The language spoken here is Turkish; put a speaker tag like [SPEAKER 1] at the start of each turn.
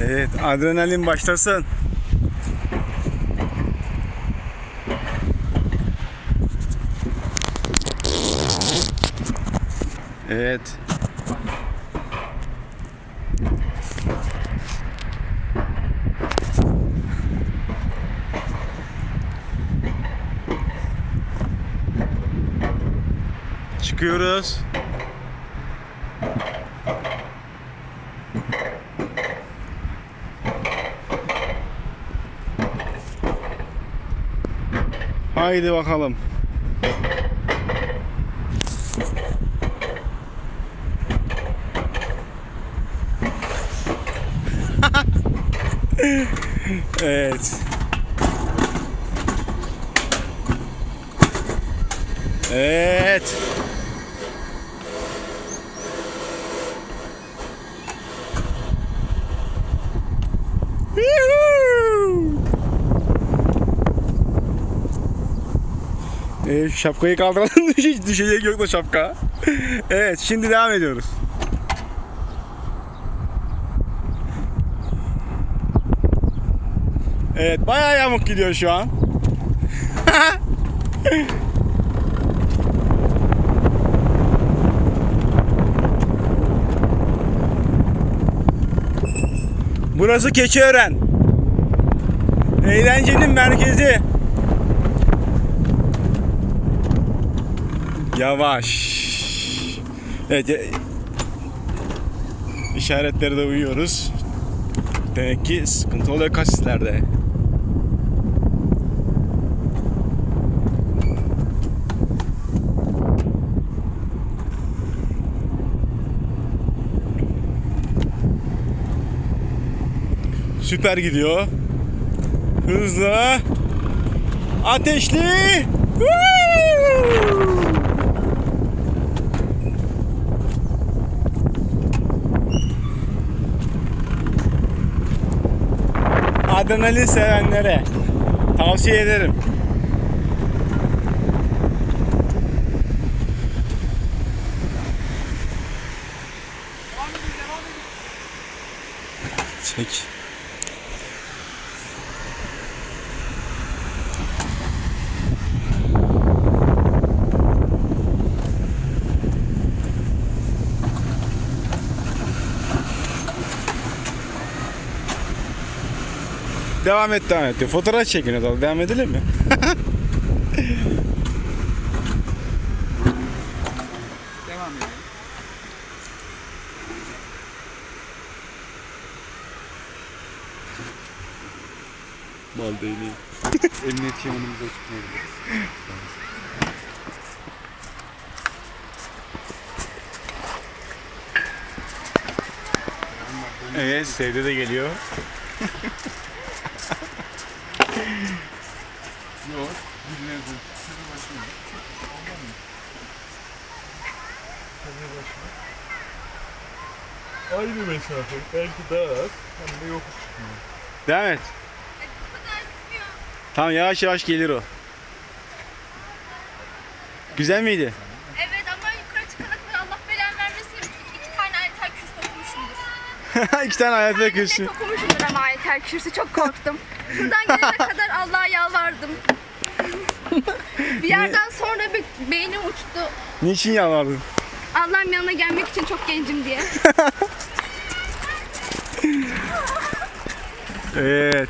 [SPEAKER 1] Evet, adrenalin başlasın. Evet. Çıkıyoruz. Haydi bakalım. evet. Evet. Ee, şapkayı kaldıralım düşecek yok da şapka. evet şimdi devam ediyoruz. Evet bayağı yamuk gidiyor şu an. Burası Keçiören. Eğlencenin merkezi. Yavaş. Evet. İşaretlere de uyuyoruz. Demek ki sıkıntı oluyor kasislerde. Süper gidiyor. Hızlı. Ateşli. Woo! Adrenalin sevenlere tavsiye ederim. Çek. Devam et devam et. diyor. Fotoğraf çekiniyoruz. Devam edelim mi?
[SPEAKER 2] Devam edelim.
[SPEAKER 1] Mal değil.
[SPEAKER 2] Emniyet kemerimizi açıklayabiliriz.
[SPEAKER 1] Evet Sevde de geliyor.
[SPEAKER 2] Yok. Dinledim. Sizi başına. Aynı mesafe. Belki daha az. Hem de yokuş çıkmıyor.
[SPEAKER 1] Devam et. Tamam yavaş yavaş gelir o. Güzel miydi?
[SPEAKER 3] Evet ama yukarı çıkana kadar Allah belanı vermesin. İki, iki tane ayetel kürsü okumuşumdur.
[SPEAKER 1] İki tane
[SPEAKER 3] Net
[SPEAKER 1] kürsü.
[SPEAKER 3] okumuşumdur ama ayetel kürsü çok korktum. Buradan gelene kadar Allah'a yalvardım. bir yerden sonra bir beynim uçtu.
[SPEAKER 1] Niçin yalvardın?
[SPEAKER 3] Allah'ım yanına gelmek için çok gencim diye.
[SPEAKER 1] Evet.